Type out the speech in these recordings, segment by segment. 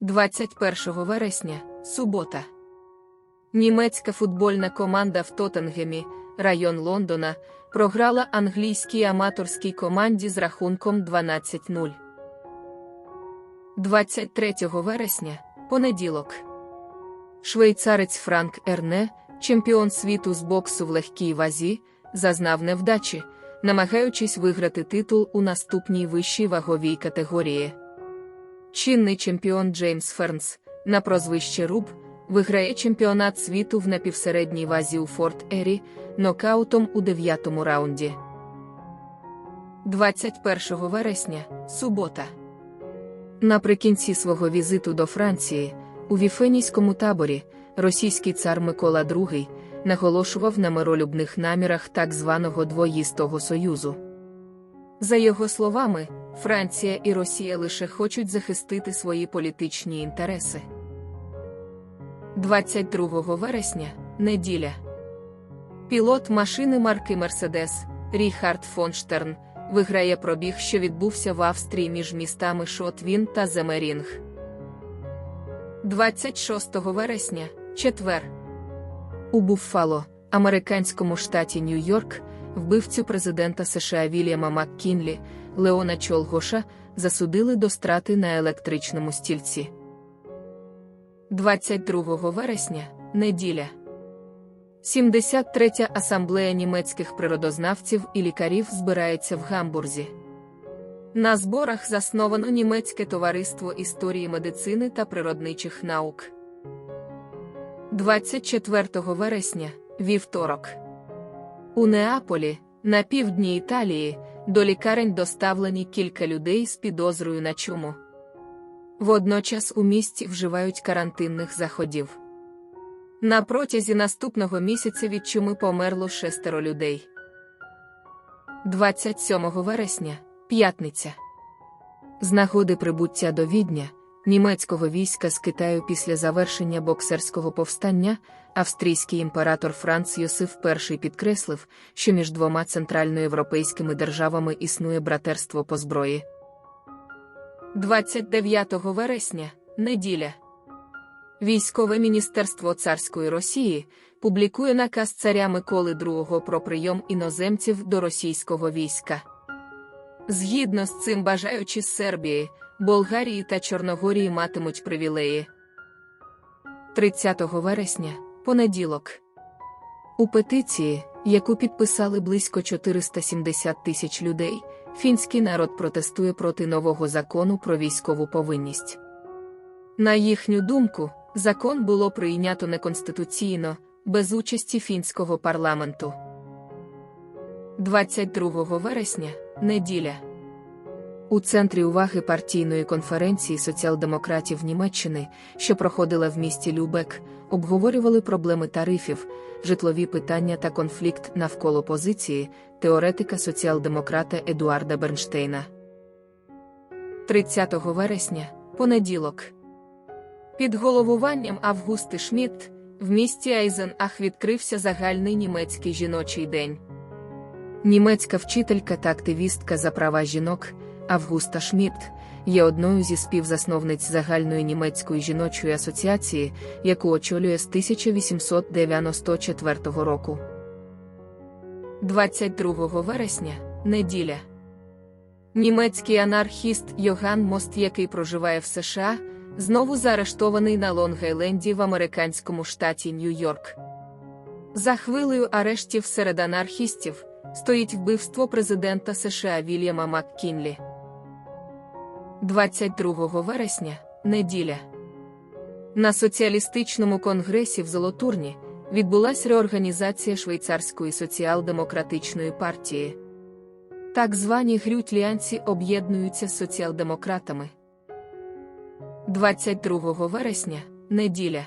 21 вересня, субота. Німецька футбольна команда в Тоттенгемі, район Лондона, програла англійській аматорській команді з рахунком 12-0. 23 вересня, понеділок. Швейцарець Франк Ерне, чемпіон світу з боксу в легкій вазі, зазнав невдачі, намагаючись виграти титул у наступній вищій ваговій категорії. Чинний чемпіон Джеймс Фернс на прозвище Руб виграє чемпіонат світу в напівсередній вазі у Форт Ері нокаутом у дев'ятому раунді. 21 вересня, субота. Наприкінці свого візиту до Франції, у Віфенійському таборі, російський цар Микола II наголошував на миролюбних намірах так званого двоїстого союзу. За його словами, Франція і Росія лише хочуть захистити свої політичні інтереси. 22 вересня, неділя. Пілот машини марки Мерседес Ріхард фон Штерн виграє пробіг, що відбувся в Австрії між містами Шотвін та Земерінг. 26 вересня, четвер. У Буффало, американському штаті Нью-Йорк, вбивцю президента США Вільяма МакКінлі, Леона Чолгоша, засудили до страти на електричному стільці. 22 вересня, неділя. 73-я асамблея німецьких природознавців і лікарів збирається в Гамбурзі. На зборах засновано німецьке товариство історії медицини та природничих наук. 24 вересня, вівторок. У Неаполі, на півдні Італії, до лікарень доставлені кілька людей з підозрою на чуму. Водночас у місті вживають карантинних заходів. На протязі наступного місяця від чуми померло шестеро людей. 27 вересня, п'ятниця. З нагоди прибуття до Відня, німецького війська з Китаю після завершення боксерського повстання, австрійський імператор Франц Йосиф І підкреслив, що між двома центральноєвропейськими державами існує братерство по зброї. 29 вересня, неділя. Військове міністерство царської Росії публікує наказ царя Миколи II про прийом іноземців до російського війська. Згідно з цим бажаючі з Сербії, Болгарії та Чорногорії матимуть привілеї. 30 вересня, понеділок. У петиції, яку підписали близько 470 тисяч людей, фінський народ протестує проти нового закону про військову повинність. На їхню думку, закон було прийнято неконституційно, без участі фінського парламенту. 22 вересня, неділя. У центрі уваги партійної конференції соціал-демократів Німеччини, що проходила в місті Любек, обговорювали проблеми тарифів, житлові питання та конфлікт навколо позиції теоретика соціал-демократа Едуарда Бернштейна. 30 вересня, понеділок. Під головуванням Августи Шмідт в місті Айзенах відкрився загальний німецький жіночий день. Німецька вчителька та активістка за права жінок Августа Шмідт є одною зі співзасновниць загальної німецької жіночої асоціації, яку очолює з 1894 року. 22 вересня, неділя. Німецький анархіст Йоган Мост, який проживає в США, знову заарештований на Лонг-Айленді в американському штаті Нью-Йорк. За хвилею арештів серед анархістів стоїть вбивство президента США Вільяма МакКінлі. 22 вересня, неділя. На соціалістичному конгресі в Золотурні відбулася реорганізація швейцарської соціал-демократичної партії. Так звані грютліанці об'єднуються з соціал-демократами. 22 вересня, неділя.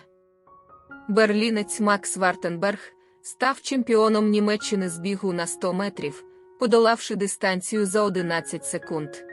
Берлінець Макс Вартенберг став чемпіоном Німеччини з бігу на 100 метрів, подолавши дистанцію за 11 секунд.